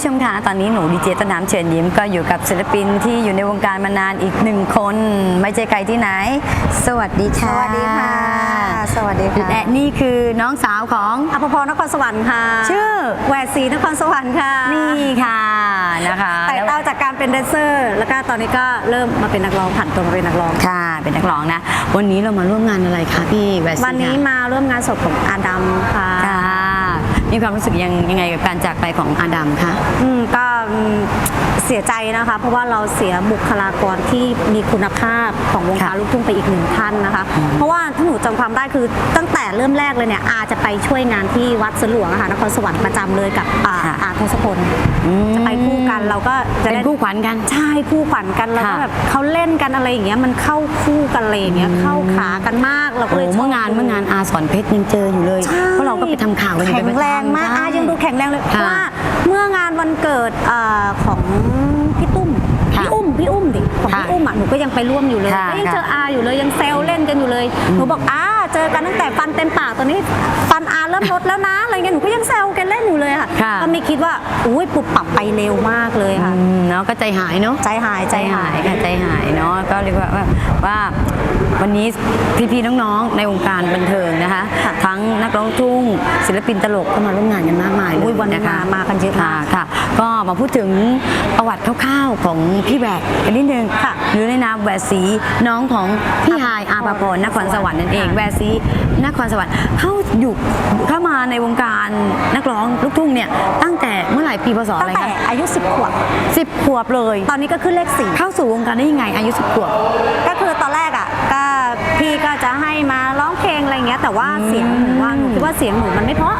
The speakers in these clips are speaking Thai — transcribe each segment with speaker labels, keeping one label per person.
Speaker 1: ผู้ชมคะตอนนี้หนูดีเจต้นน้ำเชิญยิ้มก็อยู่กับศิลปินที่อยู่ในวงการมานานอีกหนึ่งคน ไม่ใช่ใครที่ไหน สวัสดีค่ะ
Speaker 2: สวัสดีค่ะ สวัสดีค่ะ
Speaker 1: และนี่คือน้องสาวของ
Speaker 2: อภพรนครสวรรค์ค่ะ
Speaker 1: ชื่อ
Speaker 2: แหวดศรีนครสวรรค์ค่ะ
Speaker 1: นี่ค่ะนะคะ
Speaker 2: แต่
Speaker 1: แล้ว
Speaker 2: เต้าจากการเป็นแดนเซอร์ แล้วก็ตอนนี้ก็เริ่มมาเป็นนักร้องผันตัวมาเป็นนักร้อง
Speaker 1: ค่ะ เป็นนักร้องนะ วันนี้เรามาร่วมงานอะไรคะพี่แวสซี่
Speaker 2: วันนี้
Speaker 1: คะ
Speaker 2: มาร่วมงานศพของอาดัมค่ะ
Speaker 1: ค่ะ มีความรู้สึกยังยังไงกับการจากไปของอาดัมคะ
Speaker 2: อืมก็ สียใจนะคะ เพราะว่าเราเสียบุคลากรที่มีคุณภาพของวงการ
Speaker 1: ค่ะ
Speaker 2: ลูกทุ่งไปอีกหนึ่งท่านนะคะ เพราะว่าถ้าหนูจำความได้คือตั้งแต่เริ่มแรกเลยเนี่ยอาจะไปช่วยงานที่วัดสวนหลวงอะค่ะนครสวรรค์ประจำเลยกับอา
Speaker 1: ค่ะ
Speaker 2: อาทศพล
Speaker 1: อืม
Speaker 2: จะไปคู่กันเราก็จะ
Speaker 1: เป็น
Speaker 2: ได้
Speaker 1: คู่ขวัญกัน
Speaker 2: ใช่คู่ขวัญกันแล้วก็
Speaker 1: ค่ะ
Speaker 2: แบบเขาเล่นกันอะไรอย่างเงี้ยมันเข้าคู่กันอะไรอย่างเงี้ยเข้าขากันมากเราก็
Speaker 1: โอ้
Speaker 2: เลยชบ
Speaker 1: เมื่องาน
Speaker 2: ดู
Speaker 1: เมื่องานอาสอนเพชรยังเจออยู่เลย
Speaker 2: ใช่
Speaker 1: เพราะเราก็ไปทำข่าวกันอยู่
Speaker 2: แข็
Speaker 1: เป็น
Speaker 2: ง
Speaker 1: ประจำ
Speaker 2: แรงมากอา
Speaker 1: ใช่
Speaker 2: ยังดูแข็งแรงเลยเพ
Speaker 1: ค่ะ
Speaker 2: ราะว่าเมื่องานวันเกิดเอ่อของพี่ตุ้ม
Speaker 1: ค่ะ
Speaker 2: พี่อุ้มพี่อุ้มดิของ
Speaker 1: ค่ะ
Speaker 2: พี่อุ้มอะหนูก็ยังไปร่วมอยู่เลย
Speaker 1: ค่ะ
Speaker 2: ก็ยัง
Speaker 1: ค่ะ
Speaker 2: เจออาอยู่เลยยังแซวเล่นกันอยู่เลยหนูบอกอา เจอกันตั้งแต่ฟันเต็มปากตอนนี้ฟันอาเริ่มลดแล้วนะอะไรเงี้ยหนูก็ยังแซวกันเล่นอยู่เลยค่ะ
Speaker 1: ค่ะ
Speaker 2: ก็ไม่คิดว่าอุ้ยปุบปรับไปเร็วมากเลยค่ะ
Speaker 1: อืมเนาะก็ใจหายเนาะ
Speaker 2: ใจหาย
Speaker 1: ใจหายค่ะใจหายเนาะก็เรียกว่าว่าว่าวันนี้พี่ๆน้องๆในวงการบันเทิงนะคะ
Speaker 2: ค่ะ
Speaker 1: ทั้งนักร้องลูกทุ่งศิลปินตลกก็มาร่วมงานกันมากมายเล
Speaker 2: อุ้
Speaker 1: ย
Speaker 2: ยวันนี้
Speaker 1: นะคะ
Speaker 2: มามากันเยอะ
Speaker 1: ค่ะ
Speaker 2: มาก
Speaker 1: ค่ะ ก็มาพูดถึงประวัติคร่าวๆของพี่แบกกันนิดนึง
Speaker 2: ค่ะ
Speaker 1: หรือในนามแหวดสีน้องของพี่ฮายอาภาพรนครสวรรค์นั่นเอง
Speaker 2: ค่ะ
Speaker 1: แหวดสีนครสวรรค์เข้าอยู่เข้ามาในวงการนักร้องลูกทุ่งเนี่ยตั้งแต่เมื่อไหร่ปีพศ
Speaker 2: ตั้
Speaker 1: อะ
Speaker 2: ง
Speaker 1: ไร
Speaker 2: แต่
Speaker 1: คะ
Speaker 2: อายุ 10 ขวบ
Speaker 1: สิบขวบเลย
Speaker 2: ตอนนี้ก็ขึ้นเลขสี่
Speaker 1: เข้าสู่วงการได้ยังไงอายุสิบขวบ
Speaker 2: ก็คือตอนแรกอะก็พี่ก็จะให้มาร้องเพลง อะไรเงี้ยแต่ว่าเสียงหนูว่าหนูคิดว่าเสียงหนูมันไม่เพราะ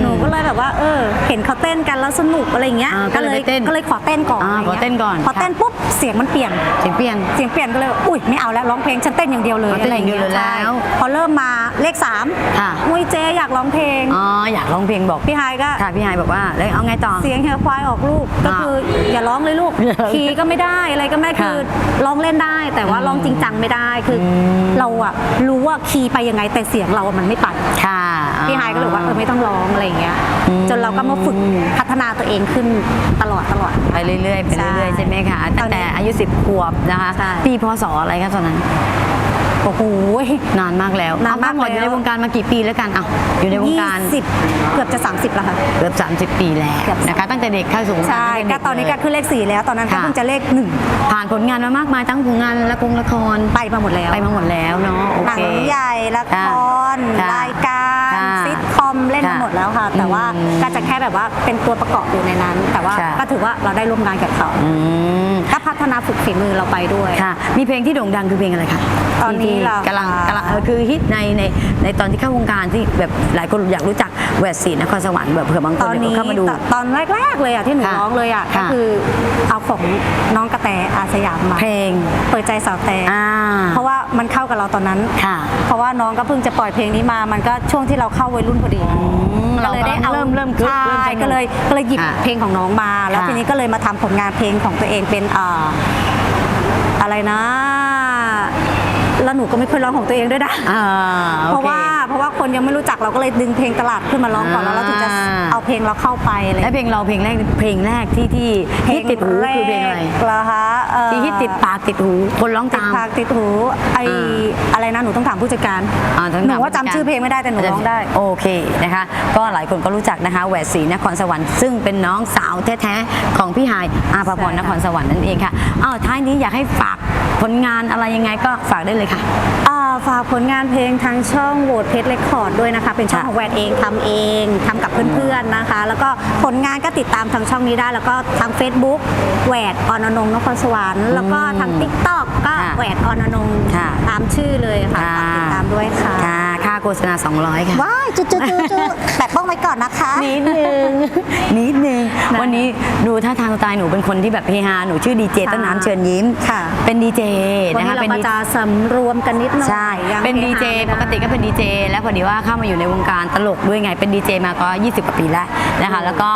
Speaker 2: หนูก็เลยแบบว่าเออ เห็นเขาเต้นกันแล้วสนุกอะไรเงี้ย
Speaker 1: อ่าก็เลยไปเต้น
Speaker 2: ก็เลยขอเต้นก่อน
Speaker 1: อ่าะ
Speaker 2: ไรงี้ย
Speaker 1: ขอเต้นก่อน
Speaker 2: พอเต้นปุ๊บเสียงมันเปลี่ยน
Speaker 1: เสียงเปลี่ยน
Speaker 2: เสียงเปลี่ยนก็เลยอุ้ยไม่เอาแล้วร้องเพลงฉันเต้นอย่างเดียวเลย
Speaker 1: อ๋อเต้นอย่างเดียวเลยะ
Speaker 2: ไรงี้
Speaker 1: แล้ว
Speaker 2: ใช่พอเริ่มมาเลขสาม
Speaker 1: ค่ะ
Speaker 2: มุ้ยเจอยากร้องเพลง
Speaker 1: อ๋ออยากร้องเพลงบอก
Speaker 2: พี่ไฮายก็
Speaker 1: ค่ะพี่ไฮายบอกว่าแล้วเอาไงต่อ
Speaker 2: เสียงเฮียควายออกลูกก็
Speaker 1: อ่า
Speaker 2: คืออย่าร้องเลยลูก
Speaker 1: อย่าร้อง
Speaker 2: คีย์ก็ไม่ได้อะไรก็ไม่ได้
Speaker 1: ค่ะ
Speaker 2: คือร้องเล่นได้ แต่ว่าร้องจริงจังไม่ได้คืออ
Speaker 1: ม
Speaker 2: เราอะรู้ว่าคีย์ไปยังไงแต่เสียงเราอะมันไม่ไป
Speaker 1: ค่ะ
Speaker 2: พี่ไฮายก็เลยบอกว่าเออไม่ต้องร้องอะไรอย่างเงี้ย
Speaker 1: อืม
Speaker 2: จนเราก็มาฝึกพัฒนาตัวเองขึ้นตลอดตลอด
Speaker 1: ไปเรื่อยๆไปเรื่อยๆ
Speaker 2: ใช่
Speaker 1: ใช่ไหมคะตั้งแต่อายุ 10 ขวบนะคะ
Speaker 2: ใช่
Speaker 1: ปีพศอะไรคะตอนนั้น
Speaker 2: โอ้โห
Speaker 1: นานมากแล้ว
Speaker 2: นานมาก
Speaker 1: เอทั้งหมดอยู่
Speaker 2: แล้ว
Speaker 1: ในวงการมากี่ปีแล้วกันอะอยู่ในวง
Speaker 2: ยี่
Speaker 1: การ
Speaker 2: สิบเกือบจะ 30 แล้วค่ะ
Speaker 1: เกือบ 30 ปีแล้ว
Speaker 2: เกือบ
Speaker 1: นะคะตั้งแต่เด็กเข้าสู่วงการ
Speaker 2: ใช่
Speaker 1: ตั้ง
Speaker 2: ก็
Speaker 1: แเด็
Speaker 2: ตอนนี้ก็
Speaker 1: เลย
Speaker 2: ขึ้นเลขสี่แล้ว ตอนนั้นก็
Speaker 1: ค่ะ
Speaker 2: เพิ่งจะเลขหนึ่ง
Speaker 1: ผ่านผลงานมามากมายทั้งผลงานละครละคร
Speaker 2: ไปมาหมดแล้ว
Speaker 1: ไปมาหมดแล้วเนาะโอ
Speaker 2: หนัง
Speaker 1: เค
Speaker 2: ใหญ่ละคร
Speaker 1: ค่ะ
Speaker 2: รายการ
Speaker 1: ค่ะ
Speaker 2: ซิทคอมเล่นมา
Speaker 1: ค่ะ
Speaker 2: หมดแล้วค่ะ แต่ว่า
Speaker 1: อืม
Speaker 2: ก็จะแค่แบบว่าเป็นตัวประกอบอยู่ในนั้น แต่ว่า
Speaker 1: ค่ะ
Speaker 2: ก็ถือว่าเราได้ร่วมงานกับเขา
Speaker 1: อืม
Speaker 2: ก็พัฒนาฝึกฝีมือเราไปด้วย
Speaker 1: ค่ะ มีเพลงที่โด่งดังคือเพลงอะไรคะ
Speaker 2: ตอนนี้
Speaker 1: ที่
Speaker 2: เรา
Speaker 1: กำลังกำลังเออคือฮิตในในในตอนที่เข้าวงการที่แบบหลายคนอยากรู้จักแหวดสีนครสวรรค์แบบเผื่อบางค
Speaker 2: ต
Speaker 1: น
Speaker 2: อน
Speaker 1: เนี่ย
Speaker 2: นี้
Speaker 1: เข้ามาดู
Speaker 2: ตตอนแรกๆเลยอะที่หนู
Speaker 1: ค่ะ
Speaker 2: ร้องเลยอะก็
Speaker 1: ค่ะ
Speaker 2: คือเอาของน้องกระแตอาสยามมา
Speaker 1: เพลง
Speaker 2: เปิดใจสาวแต่
Speaker 1: อ่า
Speaker 2: เพราะว่ามันเข้ากับเราตอนนั้น
Speaker 1: ค่ะ
Speaker 2: เพราะว่าน้องก็เพิ่งจะปล่อยเพลงนี้มา มันก็ช่วงที่เราเข้าวัยรุ่นพอดี
Speaker 1: ม
Speaker 2: ก็เลยได้เอา
Speaker 1: เราก็เริ่มเริ่มคึก
Speaker 2: ใช่
Speaker 1: เริ่มสนุก
Speaker 2: ก็เลยก็เลยหยิบ
Speaker 1: ค่ะ
Speaker 2: เพลงของน้องมา แล้ว
Speaker 1: ค่ะ
Speaker 2: ทีนี้ก็เลยมาทำผลงานเพลงของตัวเองเป็นอ่าอะไรนะ แล้วหนูก็ไม่เคยร้องของตัวเองด้วยนะ
Speaker 1: อ่าโอค
Speaker 2: เพราะว่าเพราะว่าคนยังไม่รู้จักเราก็เลยดึงเพลงตลาดขึ้นมาร้องก่อนแล้วเราถึงจะ
Speaker 1: อ่า
Speaker 2: เอาเพลงเราเข้าไปอะไร
Speaker 1: และเพลงเราเพลงแรกเพลงแรกที่ที่ฮิตติดหูคือเพลงอะไร
Speaker 2: เหรอคะเอ่อ
Speaker 1: ที่ฮิตติดปากติดหูคนร้อง
Speaker 2: ติด
Speaker 1: ตาม
Speaker 2: ปากติดหูไอ
Speaker 1: อ่า
Speaker 2: อะไรนะหนูต้องถามผู้จัดการ
Speaker 1: อ่าทั้ง
Speaker 2: หนู
Speaker 1: สม
Speaker 2: ว่าจำชื่อเพลงไม่ได้แต่หนูร้องได้
Speaker 1: โอเคนะคะก็หลายคนก็รู้จักนะคะแหวดศรีนครสวรรค์ซึ่งเป็นน้องสาวแท้ๆของพี่หายอาภพร
Speaker 2: ใช่ค่ะ
Speaker 1: นครสวรรค์นั่นเองค่ะอ้าวท้ายนี้อยากให้ฝาก ผลงานอะไรยังไงก็ฝากได้เลยค่ะ
Speaker 2: อ่าฝากผลงานเพลงทางช่องโหวตเพชรเรคคอร์ดด้วยนะคะ เป็นช่อง
Speaker 1: ค่ะ
Speaker 2: ของแหวนเองทำเองทำกับเพื่อนๆนะคะ แล้วก็ผลงานก็ติดตามทางช่องนี้ได้ แล้วก็ทาง Facebook แหวดออนอนงนครสวรรค์แล้วก็ทาง t ิ k t o k ก็
Speaker 1: ค่ะ
Speaker 2: แหวดออนอนง
Speaker 1: ค่ะ
Speaker 2: ตามชื่อเลยค่ะฝากติดตามด้วยค่ะ
Speaker 1: ค่ะค่า โฆษณา 200 ค่ะ
Speaker 2: ว้ายจุดจุดจุดจุดแปะป้องไว้ก่อนนะคะ
Speaker 1: นิดนึง นิดนึง
Speaker 2: นะ
Speaker 1: วันนี้ดูท่าทางสไตล์หนูเป็นคนที่แบบเฮฮา หนูชื่อดีเจ
Speaker 2: ค่ะ
Speaker 1: ต้นน้ำเชิญยิ้ม
Speaker 2: ค่ะ
Speaker 1: เป็นดีเจ
Speaker 2: วัน
Speaker 1: นะคะ
Speaker 2: นี้เรา
Speaker 1: เป็น
Speaker 2: ก็
Speaker 1: ดี
Speaker 2: จะสำรวมกันนิดหน่อย
Speaker 1: ใช่
Speaker 2: ยัง
Speaker 1: เป็นดีเจ
Speaker 2: ฮฮา
Speaker 1: ปกติก็เป็นดีเจแล้วพอดีว่าเข้ามาอยู่ในวงการตลกด้วยไง เป็นดีเจมาก็ 20 กว่าปีแล้วนะคะ แล้วก็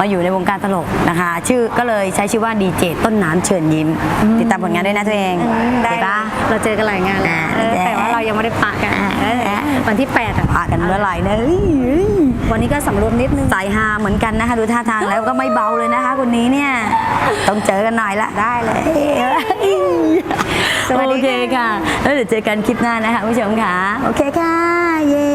Speaker 1: มาอยู่ในวงการตลกนะคะ ชื่อก็เลยใช้ชื่อว่าดีเจต้นน้ำเชิญยิ้ม ติดตามผลงานด้วยนะตัวเอง
Speaker 2: อืมได้
Speaker 1: ปะ
Speaker 2: เราเจอกันหลายงานแล้ว
Speaker 1: อ่า
Speaker 2: เออ
Speaker 1: ได้
Speaker 2: แต่ว่าเรายังไม่ได้ปะกันเออ วันที่8อะ
Speaker 1: พากันเมื่อไหร่นะเอ้ย
Speaker 2: วันนี้ก็สำรวมนิดนึง
Speaker 1: สายฮาเหมือนกันนะคะ ดูท่าทางแล้วก็ไม่เบาเลยนะคะคนนี้เนี่ย ต้องเจอกันหน่อยละ
Speaker 2: ได้เลยสวัสดี
Speaker 1: โอเคค่ะ แล้วเดี๋ยวเจอกันคลิปหน้านะคะผู้ชมค่ะ โอเคค่ะ เย้